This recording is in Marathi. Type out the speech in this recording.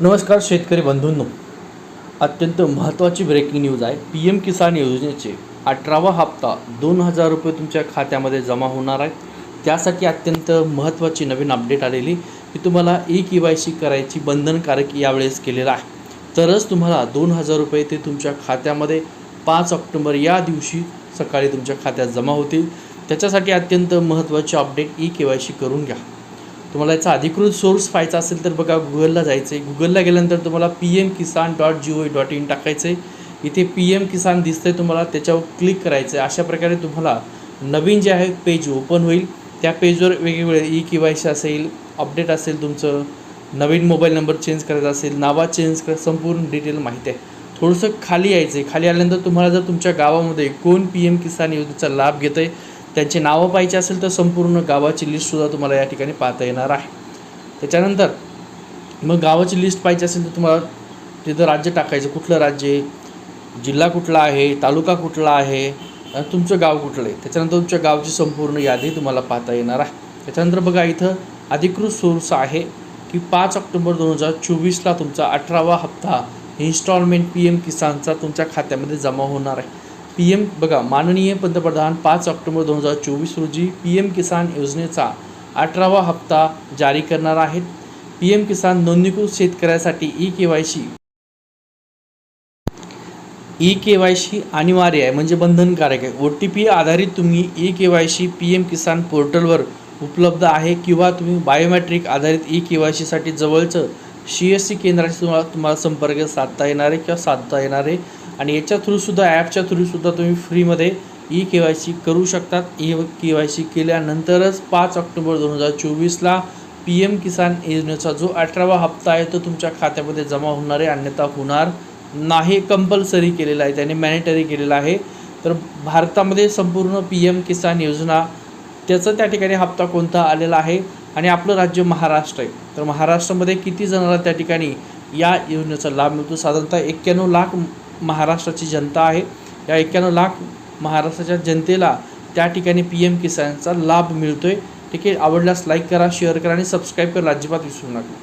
नमस्कार शेतकरी बंधूंनो. अत्यंत महत्त्वाची ब्रेकिंग न्यूज आहे. पी एम किसान योजनेचे अठरावा हप्ता दोन हजार रुपये तुमच्या खात्यामध्ये जमा होणार आहे. त्यासाठी अत्यंत महत्त्वाची नवीन अपडेट आलेली. की तुम्हाला ई के वाय सी करायची बंधनकारक यावेळेस केलेलं आहे. तरच तुम्हाला दोन हजार रुपये ते तुमच्या खात्यामध्ये पाच ऑक्टोबर या दिवशी सकाळी तुमच्या खात्यात जमा होतील. त्याच्यासाठी अत्यंत महत्त्वाचे update E K Y C करून घ्या. तुम्हाला याचा अधिकृत सोर्स पाहायचा असेल तर बघा गुगलला जायचं आहे गुगलला गेल्यानंतर तुम्हाला P M Kisan dot G O dot in टाकायचं आहे इथे पी एम किसान दिसतं आहे तुम्हाला त्याच्यावर क्लिक करायचं आहे अशा प्रकारे तुम्हाला नवीन जे आहे पेज ओपन होईल. त्या पेजवर वेगवेगळे ई के वाय सी असेल अपडेट असेल तुमचं नवीन मोबाईल नंबर चेंज करायचा असेल नावा चेंज कर संपूर्ण डिटेल माहिती आहे. थोडंसं खाली यायचं आहे खाली आल्यानंतर तुम्हाला जर तुमच्या गावामध्ये कोण पी एम किसान योजनेचा लाभ घेतं आहे त्यांची नावं पाहिजे असेल तर संपूर्ण गावाची लिस्टसुद्धा तुम्हाला या ठिकाणी पाहता येणार आहे. त्याच्यानंतर मग गावाची लिस्ट पाहिजे असेल तर तुम्हाला तिथं राज्य टाकायचं. कुठलं राज्य आहे? जिल्हा कुठला आहे? तालुका कुठला आहे? तुमचं गाव कुठलं आहे? त्याच्यानंतर तुमच्या गावची संपूर्ण यादी तुम्हाला पाहता येणार आहे. त्याच्यानंतर बघा इथं अधिकृत सोर्स आहे की पाच ऑक्टोबर दोन हजार चोवीसला तुमचा अठरावा हप्ता इन्स्टॉलमेंट पी एम किसानचा तुमच्या खात्यामध्ये जमा होणार आहे. पी एम बघा माननीय पंतप्रधान पाच ऑक्टोबर दोन हजार चोवीस रोजी पी एम किसान योजनेचा अठरावा हप्ता जारी करणार आहेत. पी एम किसान नोंदणीकृत शेतकऱ्यासाठी E K Y C E K Y C अनिवार्य आहे म्हणजे बंधनकारक आहे. ओ टी पी आधारित तुम्ही E K Y C P M Kisan पोर्टलवर उपलब्ध आहे किंवा तुम्ही बायोमॅट्रिक आधारित ई के वाय सीसाठी जवळचं सी एस सी केंद्राशी तुम्हाला तुम्हाला संपर्क साधता येणार आहे किंवा साधता येणार आहे. आणि याच्या थ्रूसुद्धा ॲपच्या थ्रूसुद्धा तुम्ही फ्रीमध्ये ई के वाय सी करू शकतात. ई के वाय सी केल्यानंतरच पाच ऑक्टोबर दोन हजार चोवीसला पी एम किसान योजनेचा जो अठरावा हप्ता आहे तो तुमच्या खात्यामध्ये जमा होणार आहे. अन्यथा होणार नाही. कंपल्सरी केलेला आहे. त्याने मॅनेटरी केलेला आहे. तर भारतामध्ये संपूर्ण पी एम किसान योजना त्याचा त्या ठिकाणी हप्ता कोणता आलेला आहे? आणि आपलं राज्य महाराष्ट्र आहे. तर महाराष्ट्रामध्ये किती जणांना त्या ठिकाणी या योजनेचा लाभ मिळतो? साधारणतः एक्क्याण्णव लाख महाराष्ट्राची जनता आहे. या एक्क्याण्णव लाख महाराष्ट्राच्या जनतेला त्या ठिकाणी पी एम किसानचा लाभ मिळतो आहे ठीक आहे? आवडल्यास लाईक करा शेअर करा आणि सबस्क्राईब करा. अजिबात विसरू नका.